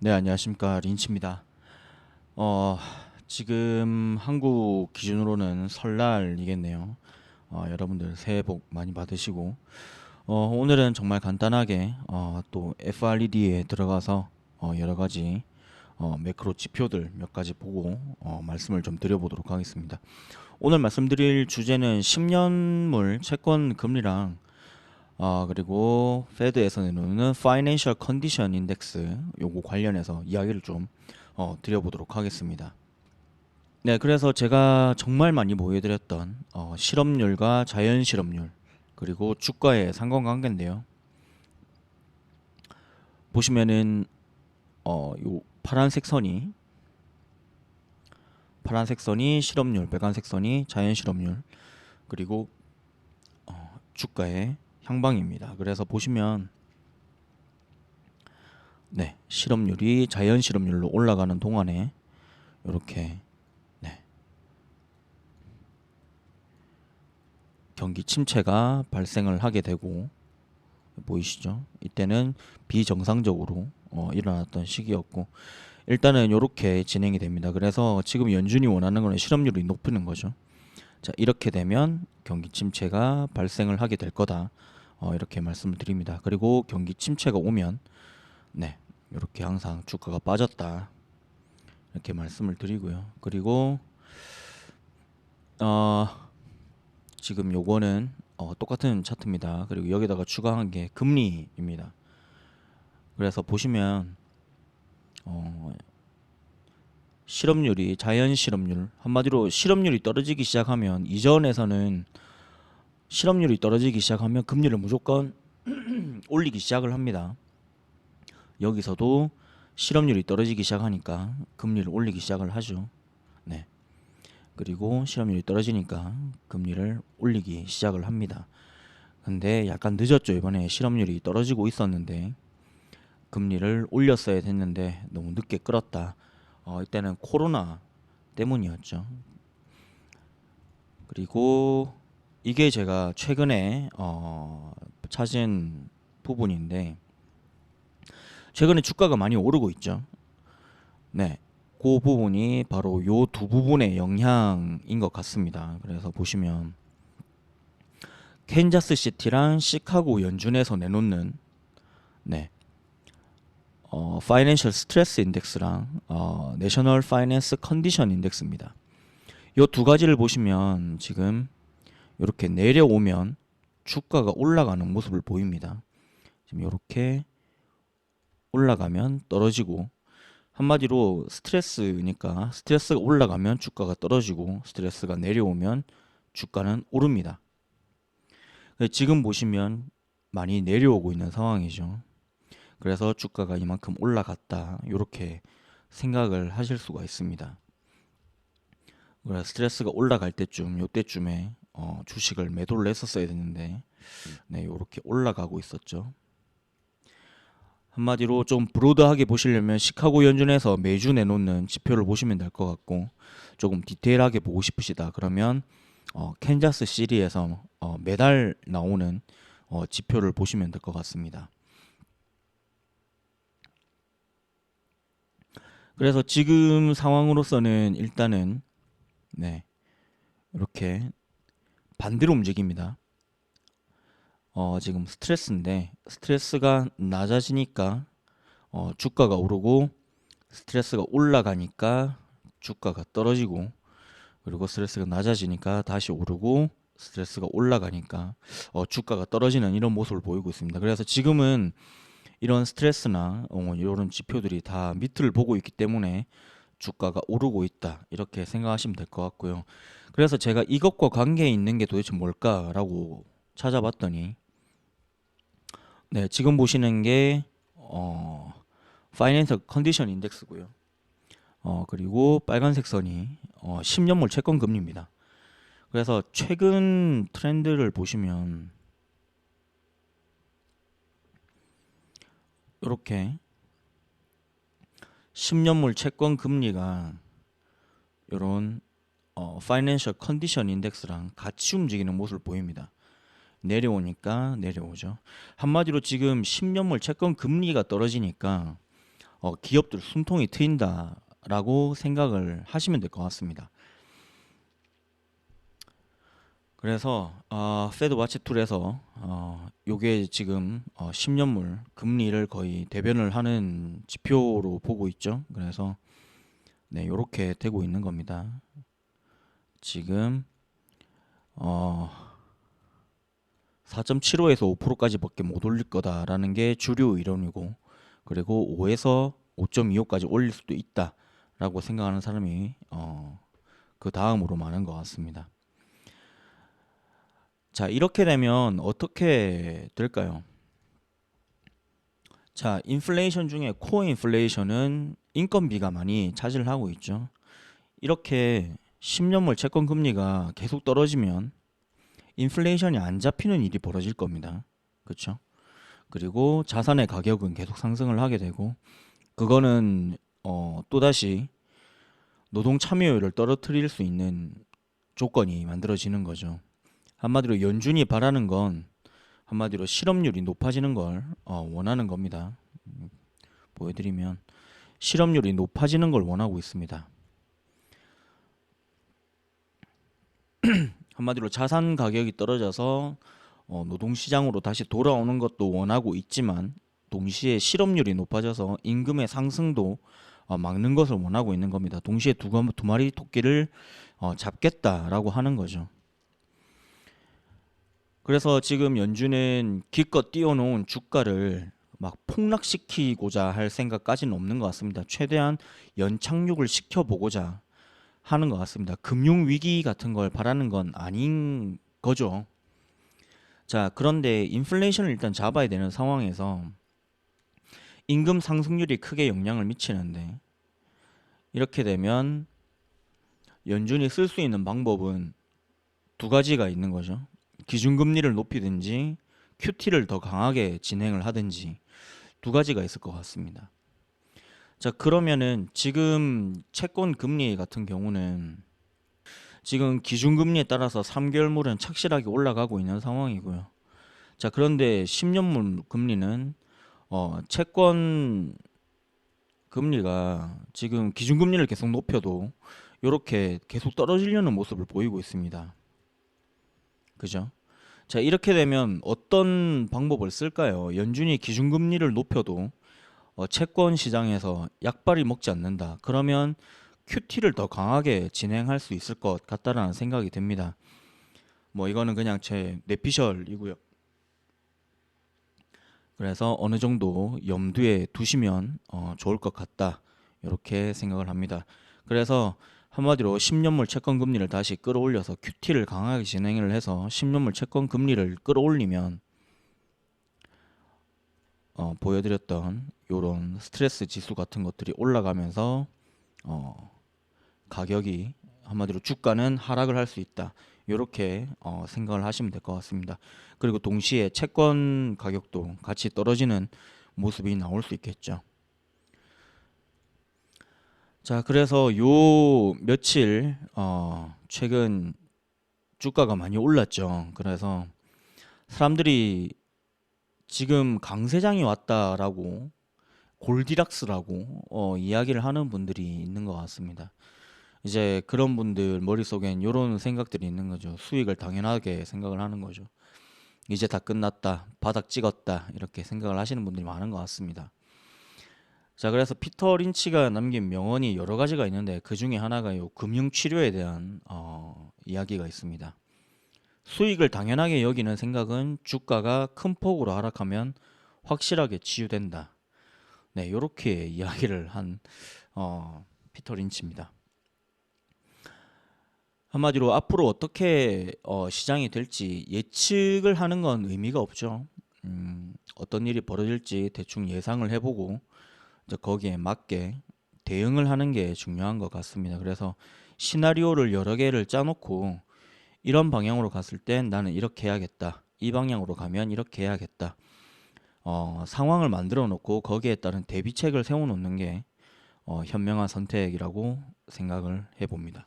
네, 안녕하십니까. 린치입니다. 어, 지금 한국 기준으로는 설날이겠네요. 어, 여러분들 새해 복 많이 받으시고, 어, 오늘은 정말 간단하게, 어, 또 FRED에 들어가서, 어, 여러 가지, 어, 매크로 지표들 몇 가지 보고, 어, 말씀을 좀 드려보도록 하겠습니다. 오늘 말씀드릴 주제는 10년물 채권 금리랑 아, 그리고 페드에서 내놓는 Financial Condition Index 요거 관련해서 이야기를 좀 어, 드려보도록 하겠습니다. 네, 그래서 제가 정말 많이 보여드렸던 어, 실업률과 자연 실업률 그리고 주가의 상관관계인데요. 보시면은 어, 요 파란색 선이 파란색 선이 실업률, 빨간색 선이 자연 실업률 그리고 어, 주가의 향방입니다. 그래서 보시면 네, 실업률이 자연 실업률로 올라가는 동안에 이렇게 네. 경기 침체가 발생을 하게 되고 보이시죠? 이때는 비정상적으로 어, 일어났던 시기였고 일단은 이렇게 진행이 됩니다. 그래서 지금 연준이 원하는 거는 실업률이 높이는 거죠. 자, 이렇게 되면 경기 침체가 발생을 하게 될 거다. 어, 이렇게 말씀을 드립니다. 그리고 경기 침체가 오면 네, 이렇게 항상 주가가 빠졌다. 이렇게 말씀을 드리고요. 그리고 어, 지금 요거는 어, 똑같은 차트입니다. 그리고 여기다가 추가한 게 금리입니다. 그래서 보시면 어, 실업률이 자연 실업률 한마디로 실업률이 떨어지기 시작하면 이전에서는 실업률이 떨어지기 시작하면 금리를 무조건 올리기 시작을 합니다. 여기서도 실업률이 떨어지기 시작하니까 금리를 올리기 시작을 하죠. 네. 그리고 실업률이 떨어지니까 금리를 올리기 시작을 합니다. 근데 약간 늦었죠. 이번에 실업률이 떨어지고 있었는데 금리를 올렸어야 됐는데 너무 늦게 끌었다. 어, 이때는 코로나 때문이었죠. 그리고 이게 제가 최근에 어, 찾은 부분인데 최근에 주가가 많이 오르고 있죠. 네. 그 부분이 바로 요 두 부분의 영향인 것 같습니다. 그래서 보시면 캔자스 시티랑 시카고 연준에서 내놓는 네. 어, 파이낸셜 스트레스 인덱스랑 어, 내셔널 파이낸스 컨디션 인덱스입니다. 요 두 가지를 보시면 지금 이렇게 내려오면 주가가 올라가는 모습을 보입니다. 지금 이렇게 올라가면 떨어지고 한마디로 스트레스니까 스트레스가 올라가면 주가가 떨어지고 스트레스가 내려오면 주가는 오릅니다. 지금 보시면 많이 내려오고 있는 상황이죠. 그래서 주가가 이만큼 올라갔다. 이렇게 생각을 하실 수가 있습니다. 스트레스가 올라갈 때쯤, 요때쯤에 어, 주식을 매도를 했었어야 됐는데, 네, 이렇게 올라가고 있었죠. 한마디로 좀 브로드하게 보시려면 시카고 연준에서 매주 내놓는 지표를 보시면 될 것 같고, 조금 디테일하게 보고 싶으시다. 그러면 어, 캔자스 시리에서 어, 매달 나오는 어, 지표를 보시면 될 것 같습니다. 그래서 지금 상황으로서는 일단은 네 이렇게 반대로 움직입니다. 어, 지금 스트레스인데 스트레스가 낮아지니까 어, 주가가 오르고 스트레스가 올라가니까 주가가 떨어지고 그리고 스트레스가 낮아지니까 다시 오르고 스트레스가 올라가니까 어, 주가가 떨어지는 이런 모습을 보이고 있습니다. 그래서 지금은 이런 스트레스나 어, 이런 지표들이 다 밑을 보고 있기 때문에 주가가 오르고 있다 이렇게 생각하시면 될 것 같고요. 그래서 제가 이것과 관계 있는 게 도대체 뭘까라고 찾아봤더니 네 지금 보시는 게 어, 파이낸셜 컨디션 인덱스고요. 어, 그리고 빨간색 선이 어, 10년물 채권 금리입니다. 그래서 최근 트렌드를 보시면 이렇게 10년물 채권 금리가 이런 어, 파이낸셜 컨디션 인덱스랑 같이 움직이는 모습을 보입니다. 내려오니까 내려오죠. 한마디로 지금 10년물 채권 금리가 떨어지니까 어, 기업들 숨통이 트인다라고 생각을 하시면 될 것 같습니다. 그래서 어, 페드 와치 툴에서 어, 요게 지금 어, 10년물 금리를 거의 대변을 하는 지표로 보고 있죠. 그래서 네, 요렇게 되고 있는 겁니다. 지금 어 4.75에서 5%까지밖에 못 올릴 거다라는 게 주류 이론이고 그리고 5에서 5.25까지 올릴 수도 있다라고 생각하는 사람이 어, 그 다음으로 많은 것 같습니다. 자, 이렇게 되면 어떻게 될까요? 자, 인플레이션 중에 코어 인플레이션은 인건비가 많이 차지를 하고 있죠. 이렇게 10년물 채권 금리가 계속 떨어지면 인플레이션이 안 잡히는 일이 벌어질 겁니다. 그렇죠? 그리고 자산의 가격은 계속 상승을 하게 되고 그거는 어, 또다시 노동 참여율을 떨어뜨릴 수 있는 조건이 만들어지는 거죠. 한마디로 연준이 바라는 건 한마디로 실업률이 높아지는 걸 어, 원하는 겁니다. 음, 보여드리면 실업률이 높아지는 걸 원하고 있습니다. 한마디로 자산 가격이 떨어져서 어, 노동시장으로 다시 돌아오는 것도 원하고 있지만 동시에 실업률이 높아져서 임금의 상승도 어, 막는 것을 원하고 있는 겁니다. 동시에 두, 가- 두 마리 토끼를 어, 잡겠다라고 하는 거죠. 그래서 지금 연준은 기껏 띄워놓은 주가를 막 폭락시키고자 할 생각까지는 없는 것 같습니다. 최대한 연착륙을 시켜보고자 하는 것 같습니다. 금융 위기 같은 걸 바라는 건 아닌 거죠. 자, 그런데 인플레이션을 일단 잡아야 되는 상황에서 임금 상승률이 크게 영향을 미치는데 이렇게 되면 연준이 쓸 수 있는 방법은 두 가지가 있는 거죠. 기준금리를 높이든지 QT를 더 강하게 진행을 하든지 두 가지가 있을 것 같습니다. 자, 그러면은 지금 채권 금리 같은 경우는 지금 기준금리에 따라서 3개월물은 착실하게 올라가고 있는 상황이고요. 자, 그런데 10년물 금리는 어, 채권 금리가 지금 기준금리를 계속 높여도 이렇게 계속 떨어지려는 모습을 보이고 있습니다. 그죠? 자, 이렇게 되면 어떤 방법을 쓸까요? 연준이 기준금리를 높여도 어, 채권 시장에서 약발이 먹지 않는다. 그러면 QT를 더 강하게 진행할 수 있을 것 같다라는 생각이 듭니다. 뭐 이거는 그냥 제 내피셜이고요. 그래서 어느 정도 염두에 두시면 어, 좋을 것 같다. 이렇게 생각을 합니다. 그래서 한마디로 10년물 채권 금리를 다시 끌어올려서 QT를 강하게 진행을 해서 10년물 채권 금리를 끌어올리면 어, 보여드렸던 요런 스트레스 지수 같은 것들이 올라가면서 어, 가격이 한마디로 주가는 하락을 할 수 있다. 이렇게 어, 생각을 하시면 될 것 같습니다. 그리고 동시에 채권 가격도 같이 떨어지는 모습이 나올 수 있겠죠. 자, 그래서 요 며칠 어, 최근 주가가 많이 올랐죠. 그래서 사람들이 지금 강세장이 왔다라고 골디락스라고 어, 이야기를 하는 분들이 있는 것 같습니다. 이제 그런 분들 머릿속엔 이런 생각들이 있는 거죠. 수익을 당연하게 생각을 하는 거죠. 이제 다 끝났다, 바닥 찍었다 이렇게 생각을 하시는 분들이 많은 것 같습니다. 자, 그래서 피터 린치가 남긴 명언이 여러 가지가 있는데 그 중에 하나가 요 금융 치료에 대한 어, 이야기가 있습니다. 수익을 당연하게 여기는 생각은 주가가 큰 폭으로 하락하면 확실하게 치유된다. 네, 이렇게 이야기를 한 어, 피터 린치입니다. 한마디로 앞으로 어떻게 어, 시장이 될지 예측을 하는 건 의미가 없죠. 음, 어떤 일이 벌어질지 대충 예상을 해보고 이제 거기에 맞게 대응을 하는 게 중요한 것 같습니다. 그래서 시나리오를 여러 개를 짜놓고 이런 방향으로 갔을 땐 나는 이렇게 해야겠다. 이 방향으로 가면 이렇게 해야겠다. 어, 상황을 만들어 놓고 거기에 따른 대비책을 세워 놓는 게 어, 현명한 선택이라고 생각을 해봅니다.